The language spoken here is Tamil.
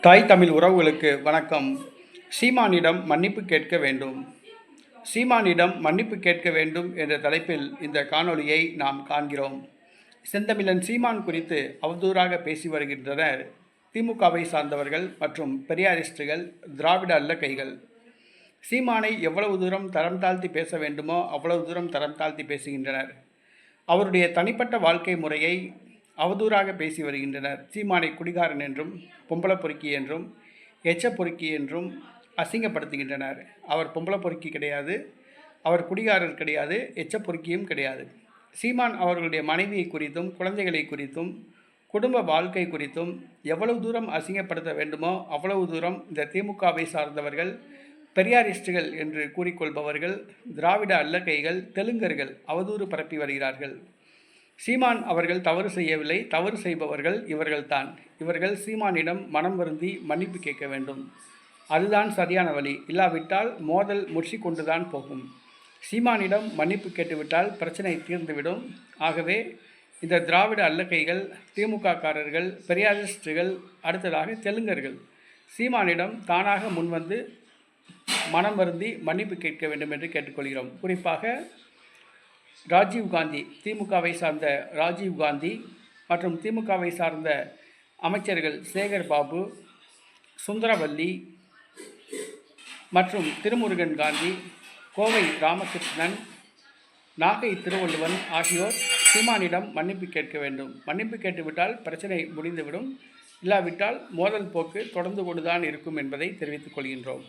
தாய் தமிழ் உறவுகளுக்கு வணக்கம். சீமானிடம் மன்னிப்பு கேட்க வேண்டும். சீமானிடம் மன்னிப்பு கேட்க வேண்டும் என்ற தலைப்பில் இந்த காணொளியை நாம் காண்கிறோம். செந்தமிழன் சீமான் குறித்து அவதூறாக பேசி வருகின்றனர். திமுகவை சார்ந்தவர்கள் மற்றும் பெரியாரிஸ்டுகள் திராவிட அல்ல கைகள். சீமானை எவ்வளவு தூரம் தரம் தாழ்த்தி பேச வேண்டுமோ அவ்வளவு தூரம் தரம் தாழ்த்தி பேசுகின்றனர். அவருடைய தனிப்பட்ட வாழ்க்கை முறையை அவதூறாக பேசி வருகின்றனர். சீமானை குடிகாரன் என்றும் பொம்பளை பொறுக்கி என்றும் எச்ச பொறுக்கி என்றும் அசிங்கப்படுத்துகின்றனர். அவர் பொம்பளை பொறுக்கி கிடையாது அவர் குடிகாரர் கிடையாது எச்ச பொறுக்கியும் கிடையாது. சீமான் அவர்களுடைய மனைவியை குறித்தும் குழந்தைகளை குறித்தும் குடும்ப வாழ்க்கை குறித்தும் எவ்வளவு தூரம் அசிங்கப்படுத்த வேண்டுமோ அவ்வளவு தூரம் இந்த திமுகவை சார்ந்தவர்கள் பெரியாரிஸ்டுகள் என்று கூறிக்கொள்பவர்கள் திராவிட அல்லக்கைகள் தெலுங்கர்கள் அவதூறு பரப்பி வருகிறார்கள். சீமான் அவர்கள் தவறு செய்யவில்லை. தவறு செய்பவர்கள் இவர்கள்தான். இவர்கள் சீமானிடம் மனம் வருந்தி மன்னிப்பு கேட்க வேண்டும். அதுதான் சரியான வழி. இல்லாவிட்டால் மோதல் முற்றி கொண்டுதான் போகும். சீமானிடம் மன்னிப்பு கேட்டுவிட்டால் பிரச்சனை தீர்ந்துவிடும். ஆகவே இந்த திராவிட அல்லக்கைகள் திமுககாரர்கள் பெரியாரிஸ்டுகள் அடுத்ததாக தெலுங்கர்கள் சீமானிடம் தானாக முன்வந்து மனம் வருந்தி மன்னிப்பு கேட்க வேண்டும் என்று கேட்டுக்கொள்கிறோம். குறிப்பாக ராஜீவ் காந்தி திமுகவை சார்ந்த ராஜீவ் காந்தி மற்றும் திமுகவை சார்ந்த அமைச்சர்கள் சேகர் பாபு சுந்தரவல்லி மற்றும் திருமுருகன் காந்தி கோவை ராமகிருஷ்ணன் நாகை திருவள்ளுவன் ஆகியோர் சீமானிடம் மன்னிப்பு கேட்க வேண்டும். மன்னிப்பு கேட்டுவிட்டால் பிரச்சனை முடிந்துவிடும். இல்லாவிட்டால் மோதல் போக்கு தொடர்ந்து கொண்டுதான் இருக்கும் என்பதை தெரிவித்துக் கொள்கின்றோம்.